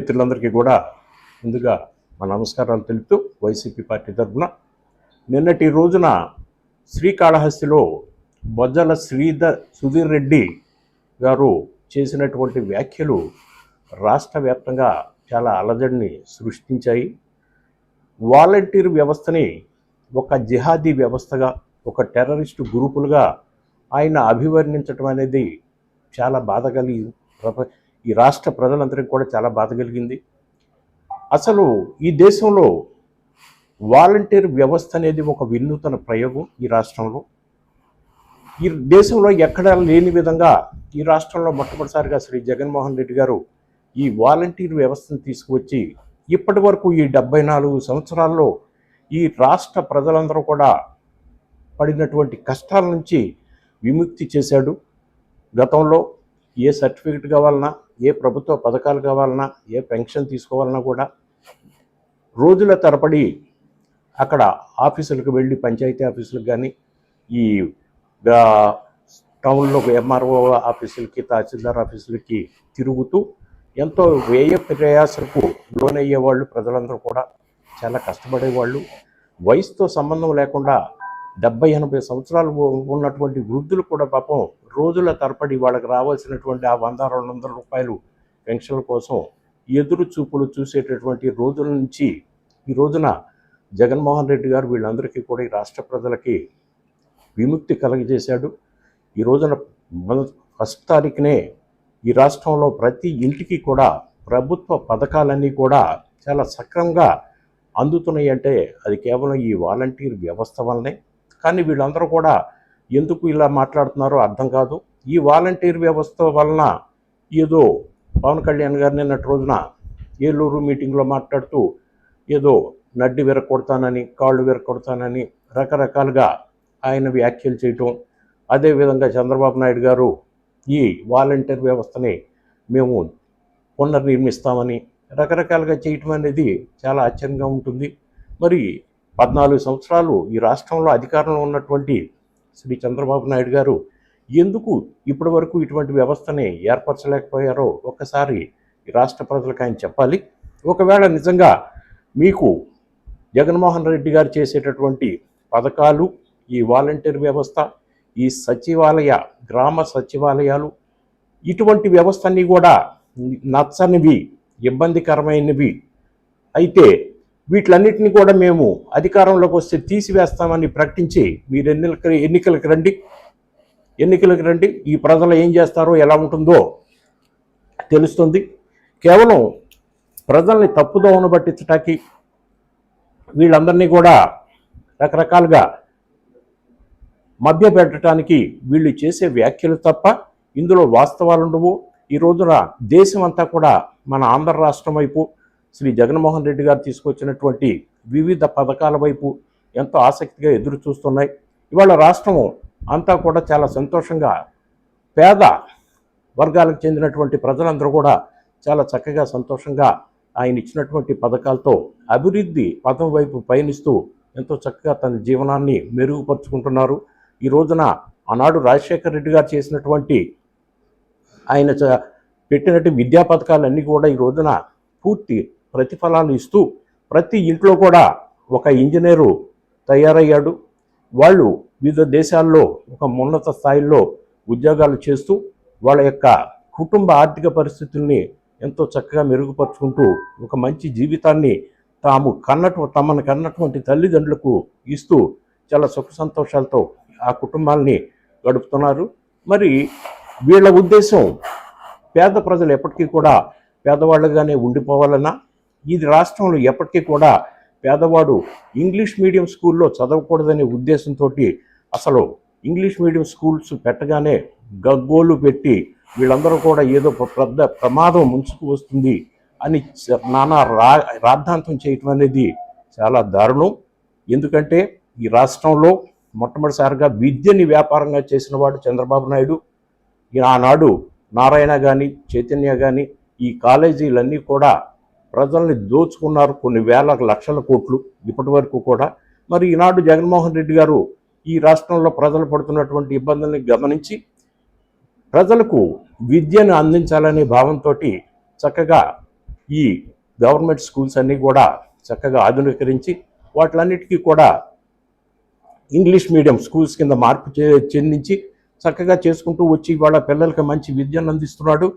మిత్రులందరికీ కూడా ముందుగా మా నమస్కారాలు తెలుపుతూ వైసీపీ పార్టీ తరఫున నిన్నటి రోజున శ్రీకాళహస్తిలో బొజ్జల శ్రీధర్ సుధీర్ రెడ్డి గారు చేసినటువంటి వ్యాఖ్యలు రాష్ట్ర వ్యాప్తంగా చాలా అలజడిని సృష్టించాయి. వాలంటీర్ వ్యవస్థని ఒక జిహాదీ వ్యవస్థగా ఒక టెర్రరిస్టు గ్రూపులుగా ఆయన అభివర్ణించటం అనేది చాలా బాధ కలిగి ప్రప- ఈ రాష్ట్ర ప్రజలందరికీ కూడా చాలా బాధ కలిగింది. అసలు ఈ దేశంలో వాలంటీర్ వ్యవస్థ అనేది ఒక వినూతన ప్రయోగం ఈ రాష్ట్రంలో. ఈ దేశంలో ఎక్కడా లేని విధంగా ఈ రాష్ట్రంలో మొట్టమొదటిసారిగా శ్రీ జగన్మోహన్ రెడ్డి గారు ఈ వాలంటీర్ వ్యవస్థను తీసుకువచ్చి ఇప్పటి వరకు ఈ డెబ్బై నాలుగు సంవత్సరాల్లో ఈ రాష్ట్ర ప్రజలందరూ కూడా పడినటువంటి కష్టాల నుంచి విముక్తి చేశాడు. గతంలో ఏ సర్టిఫికెట్ కావాలన్నా ఏ ప్రభుత్వ పథకాలు కావాలన్నా ఏ పెన్షన్ తీసుకోవాలన్నా కూడా రోజుల తరబడి అక్కడ ఆఫీసులకు వెళ్ళి పంచాయతీ ఆఫీసులకు కానీ ఈ టౌన్లో ఎంఆర్ఓ ఆఫీసులకి తహసీల్దార్ ఆఫీసులకి తిరుగుతూ ఎంతో వ్యయ ప్రయాసలకు లోనయ్యేవాళ్ళు ప్రజలందరూ కూడా చాలా కష్టపడేవాళ్ళు. వయసుతో సంబంధం లేకుండా డెబ్బై ఎనభై సంవత్సరాలు ఉన్నటువంటి వృద్ధులు కూడా పాపం రోజుల తరబడి వాళ్ళకి రావాల్సినటువంటి ఆ వంద రెండు వందల రూపాయలు పెన్షన్ల కోసం ఎదురు చూపులు చూసేటటువంటి రోజుల నుంచి ఈ రోజున జగన్మోహన్ రెడ్డి గారు వీళ్ళందరికీ కూడా ఈ రాష్ట్ర ప్రజలకి విముక్తి కలగజేశాడు. ఈ రోజున ఫస్ట్ తారీఖునే ఈ రాష్ట్రంలో ప్రతి ఇంటికి కూడా ప్రభుత్వ పథకాలన్నీ కూడా చాలా సక్రమంగా అందుతున్నాయి అంటే అది కేవలం ఈ వాలంటీర్ వ్యవస్థ వల్లనే కానీ వీళ్ళందరూ కూడా ఎందుకు ఇలా మాట్లాడుతున్నారో అర్థం కాదు. ఈ వాలంటీర్ వ్యవస్థ వలన ఏదో పవన్ కళ్యాణ్ గారు నిన్నటి రోజున ఏలూరు మీటింగ్లో మాట్లాడుతూ ఏదో నడ్డి విరగొడతానని కాళ్ళు విరగొడతానని రకరకాలుగా ఆయన వ్యాఖ్యలు చేయటం. అదేవిధంగా చంద్రబాబు నాయుడు గారు ఈ వాలంటీర్ వ్యవస్థని మేము పునర్నిర్మిస్తామని రకరకాలుగా చేయటం అనేది చాలా ఆశ్చర్యంగా ఉంటుంది. మరి పద్నాలుగు సంవత్సరాలు ఈ రాష్ట్రంలో అధికారంలో ఉన్నటువంటి శ్రీ చంద్రబాబు నాయుడు గారు ఎందుకు ఇప్పటి వరకు ఇటువంటి వ్యవస్థని ఏర్పరచలేకపోయారో ఒక్కసారి ఈ రాష్ట్ర ప్రజలకు ఆయన చెప్పాలి. ఒకవేళ నిజంగా మీకు జగన్మోహన్ రెడ్డి గారు చేసేటటువంటి పథకాలు ఈ వాలంటీర్ వ్యవస్థ ఈ సచివాలయ గ్రామ సచివాలయాలు ఇటువంటి వ్యవస్థ అన్నీ కూడా నచ్చనివి ఇబ్బందికరమైనవి. అయితే వీటిలన్నిటిని కూడా మేము అధికారంలోకి వస్తే తీసివేస్తామని ప్రకటించి మీరు ఎన్నికలకి ఎన్నికలకు రండి. ఎన్నికలకు రండి. ఈ ప్రజలు ఏం చేస్తారో ఎలా ఉంటుందో తెలుస్తుంది. కేవలం ప్రజల్ని తప్పుదోవను పట్టించటానికి వీళ్ళందరినీ కూడా రకరకాలుగా మభ్యపెట్టడానికి వీళ్ళు చేసే వ్యాఖ్యలు తప్ప ఇందులో వాస్తవాలు ఉండవు ఈ రోజున దేశం అంతా కూడా మన ఆంధ్ర రాష్ట్రం వైపు శ్రీ జగన్మోహన్ రెడ్డి గారు తీసుకొచ్చినటువంటి వివిధ పథకాల వైపు ఎంతో ఆసక్తిగా ఎదురు చూస్తున్నాయి. ఇవాళ రాష్ట్రం అంతా కూడా చాలా సంతోషంగా పేద వర్గాలకు చెందినటువంటి ప్రజలందరూ కూడా చాలా చక్కగా సంతోషంగా ఆయన ఇచ్చినటువంటి పథకాలతో అభివృద్ధి పథం వైపు పయనిస్తూ ఎంతో చక్కగా తన జీవనాన్ని మెరుగుపరుచుకుంటున్నారు. ఈ రోజున ఆనాడు రాజశేఖర రెడ్డి గారు చేసినటువంటి ఆయన చ- పెట్టినట్టు విద్యా పథకాలన్నీ కూడా ఈ రోజున పూర్తి ప్రతిఫలాలు ఇస్తూ ప్రతి ఇంట్లో కూడా ఒక ఇంజనీరు తయారయ్యాడు. వాళ్ళు వివిధ దేశాల్లో ఒక ఉన్నత స్థాయిలో ఉద్యోగాలు చేస్తూ వాళ్ళ యొక్క కుటుంబ ఆర్థిక పరిస్థితుల్ని ఎంతో చక్కగా మెరుగుపరుచుకుంటూ ఒక మంచి జీవితాన్ని తాము కన్నటు తమను కన్నటువంటి తల్లిదండ్రులకు ఇస్తూ చాలా సుఖ సంతోషాలతో ఆ కుటుంబాల్ని గడుపుతున్నారు. మరి వీళ్ళ ఉద్దేశం పేద ప్రజలు ఎప్పటికీ కూడా పేదవాళ్ళుగానే ఉండిపోవాలన్నా ఇది రాష్ట్రంలో ఎప్పటికీ కూడా పేదవాడు ఇంగ్లీష్ మీడియం స్కూల్లో చదవకూడదనే ఉద్దేశంతో అసలు ఇంగ్లీష్ మీడియం స్కూల్స్ పెట్టగానే గగ్గోలు పెట్టి వీళ్ళందరూ కూడా ఏదో ఒక పెద్ద ప్రమాదం ముంచుకు వస్తుంది అని నానా రా రాద్ధాంతం చేయటం అనేది చాలా దారుణం. ఎందుకంటే ఈ రాష్ట్రంలో మొట్టమొదటిసారిగా విద్యని వ్యాపారంగా చేసిన వాడు చంద్రబాబు నాయుడు. ఈ ఆనాడు నారాయణ కానీ చైతన్య కానీ ఈ కాలేజీలన్నీ కూడా ప్రజల్ని దోచుకున్నారు కొన్ని వేల లక్షల కోట్లు ఇప్పటి వరకు కూడా. మరి ఈనాడు జగన్మోహన్ రెడ్డి గారు ఈ రాష్ట్రంలో ప్రజలు పడుతున్నటువంటి ఇబ్బందుల్ని గమనించి ప్రజలకు విద్యను అందించాలనే భావంతో చక్కగా ఈ గవర్నమెంట్ స్కూల్స్ అన్నీ కూడా చక్కగా ఆధునీకరించి వాటిలన్నిటికీ కూడా ఇంగ్లీష్ మీడియం స్కూల్స్ కింద మార్పు చెందించి చక్కగా చేసుకుంటూ వచ్చి ఇవాళ పిల్లలకి మంచి విద్యను అందిస్తున్నాడు.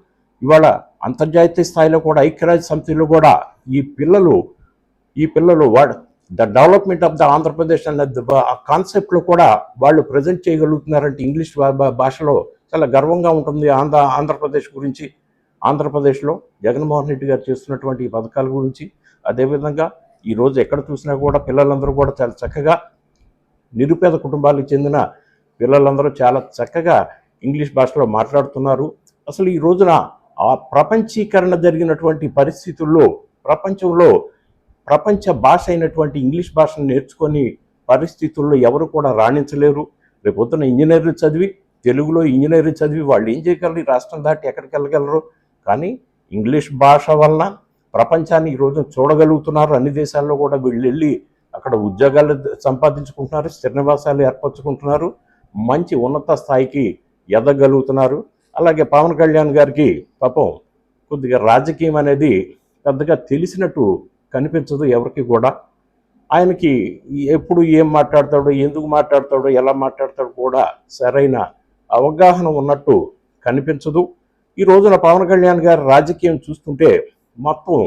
ఇవాళ అంతర్జాతీయ స్థాయిలో కూడా ఐక్యరాజ్య సమితిలో కూడా ఈ పిల్లలు ఈ పిల్లలు వాడు the development of the Andhra Pradesh అనే కాన్సెప్ట్లో కూడా వాళ్ళు ప్రజెంట్ చేయగలుగుతున్నారంటే ఇంగ్లీష్ భాషలో చాలా గర్వంగా ఉంటుంది ఆంధ్ర ఆంధ్రప్రదేశ్ గురించి. ఆంధ్రప్రదేశ్లో జగన్మోహన్ రెడ్డి గారు చేస్తున్నటువంటి ఈ పథకాల గురించి అదేవిధంగా ఈరోజు ఎక్కడ చూసినా కూడా పిల్లలందరూ కూడా చాలా చక్కగా నిరుపేద కుటుంబాలకు చెందిన పిల్లలందరూ చాలా చక్కగా ఇంగ్లీష్ భాషలో మాట్లాడుతున్నారు. అసలు ఈ రోజున ఆ ప్రపంచీకరణ జరిగినటువంటి పరిస్థితుల్లో ప్రపంచంలో ప్రపంచ భాష అయినటువంటి ఇంగ్లీష్ భాషను నేర్చుకొని పరిస్థితుల్లో ఎవరు కూడా రాణించలేరు. రేపు పొద్దున ఇంజనీరింగ్ చదివి తెలుగులో ఇంజనీరింగ్ చదివి వాళ్ళు ఏం చేయగలరు? ఈ రాష్ట్రం దాటి ఎక్కడికి వెళ్ళగలరు? కానీ ఇంగ్లీష్ భాష వలన ప్రపంచాన్ని ఈరోజు చూడగలుగుతున్నారు. అన్ని దేశాల్లో కూడా వీళ్ళు వెళ్ళి అక్కడ ఉద్యోగాలు సంపాదించుకుంటున్నారు స్థిర నివాసాలు ఏర్పరచుకుంటున్నారు. మంచి ఉన్నత స్థాయికి ఎదగలుగుతున్నారు. అలాగే పవన్ కళ్యాణ్ గారికి పాపం కొద్దిగా రాజకీయం అనేది పెద్దగా తెలిసినట్టు కనిపించదు ఎవరికి కూడా. ఆయనకి ఎప్పుడు ఏం మాట్లాడతాడో ఎందుకు మాట్లాడతాడో ఎలా మాట్లాడతాడో కూడా సరైన అవగాహన ఉన్నట్టు కనిపించదు. ఈ రోజున పవన్ కళ్యాణ్ గారి రాజకీయం చూస్తుంటే మొత్తం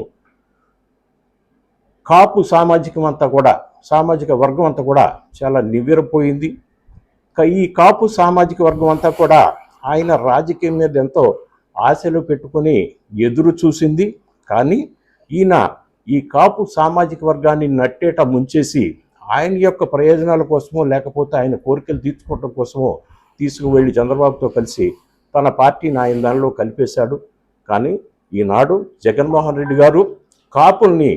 కాపు సామాజికం అంతా కూడా సామాజిక వర్గం అంతా కూడా చాలా నివ్వెరపోయింది. ఈ కాపు సామాజిక వర్గం అంతా కూడా ఆయన రాజకీయం మీద ఎంతో ఆశలు పెట్టుకొని ఎదురు చూసింది. కానీ ఈయన ఈ కాపు సామాజిక వర్గాన్ని నట్టేట ముంచేసి ఆయన యొక్క ప్రయోజనాల కోసమో లేకపోతే ఆయన కోరికలు తీర్చుకోవడం కోసమో తీసుకువెళ్ళి చంద్రబాబుతో కలిసి తన పార్టీని ఆయన దానిలో కలిపేశాడు. కానీ ఈనాడు జగన్మోహన్ రెడ్డి గారు కాపుల్ని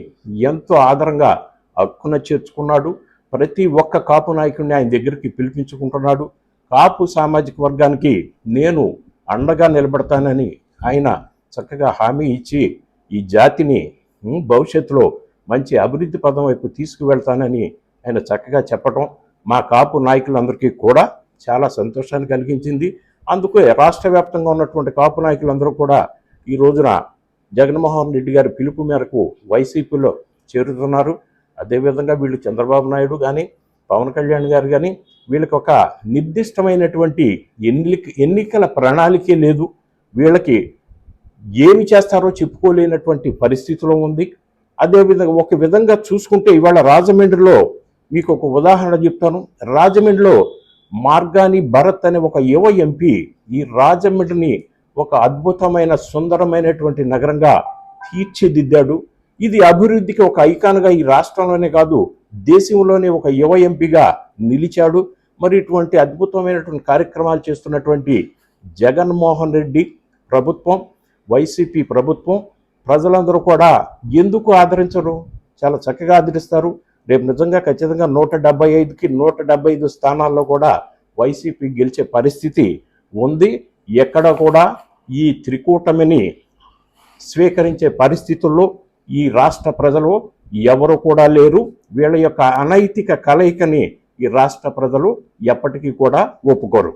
ఎంతో ఆదరంగా హక్కున చేర్చుకున్నాడు. ప్రతి ఒక్క కాపు నాయకుడిని ఆయన దగ్గరికి పిలిపించుకుంటున్నాడు. కాపు సామాజిక వర్గానికి నేను అండగా నిలబడతానని ఆయన చక్కగా హామీ ఇచ్చి ఈ జాతిని భవిష్యత్తులో మంచి అభివృద్ధి పదం వైపు తీసుకువెళ్తానని ఆయన చక్కగా చెప్పటం మా కాపు నాయకులందరికీ కూడా చాలా సంతోషాన్ని కలిగించింది. అందుకు రాష్ట్ర వ్యాప్తంగా ఉన్నటువంటి కాపు నాయకులందరూ కూడా ఈ రోజున జగన్మోహన్ రెడ్డి గారి పిలుపు మేరకు వైసీపీలో చేరుతున్నారు. అదేవిధంగా వీళ్ళు చంద్రబాబు నాయుడు కానీ పవన్ కళ్యాణ్ గారు కానీ వీళ్ళకి ఒక నిర్దిష్టమైనటువంటి ఎన్నిక ఎన్నికల ప్రణాళికే లేదు. వీళ్ళకి ఏమి చేస్తారో చెప్పుకోలేనటువంటి పరిస్థితిలో ఉంది. అదేవిధంగా ఒక విధంగా చూసుకుంటే ఇవాళ రాజమండ్రిలో మీకు ఒక ఉదాహరణ చెప్తాను. రాజమండ్రిలో మార్గాని భరత్ అనే ఒక యువ ఎంపీ ఈ రాజమండ్రిని ఒక అద్భుతమైన సుందరమైనటువంటి నగరంగా తీర్చిదిద్దాడు. ఇది అభివృద్ధికి ఒక ఐకాన్గా ఈ రాష్ట్రంలోనే కాదు దేశంలోనే ఒక యువ ఎంపీగా నిలిచాడు. మరి ఇటువంటి అద్భుతమైనటువంటి కార్యక్రమాలు చేస్తున్నటువంటి జగన్మోహన్ రెడ్డి ప్రభుత్వం వైసీపీ ప్రభుత్వం ప్రజలందరూ కూడా ఎందుకు ఆదరించరు? చాలా చక్కగా ఆదరిస్తారు. రేపు నిజంగా ఖచ్చితంగా నూట డెబ్బై ఐదుకి నూట డెబ్బై ఐదు స్థానాల్లో కూడా వైసీపీ గెలిచే పరిస్థితి ఉంది. ఎక్కడ కూడా ఈ త్రికూటమిని స్వీకరించే పరిస్థితుల్లో ఈ రాష్ట్ర ప్రజలు ఎవరు కూడా లేరు. వీళ్ళ యొక్క అనైతిక కలయికని ఈ రాష్ట్ర ప్రజలు ఎప్పటికీ కూడా ఒప్పుకోరు.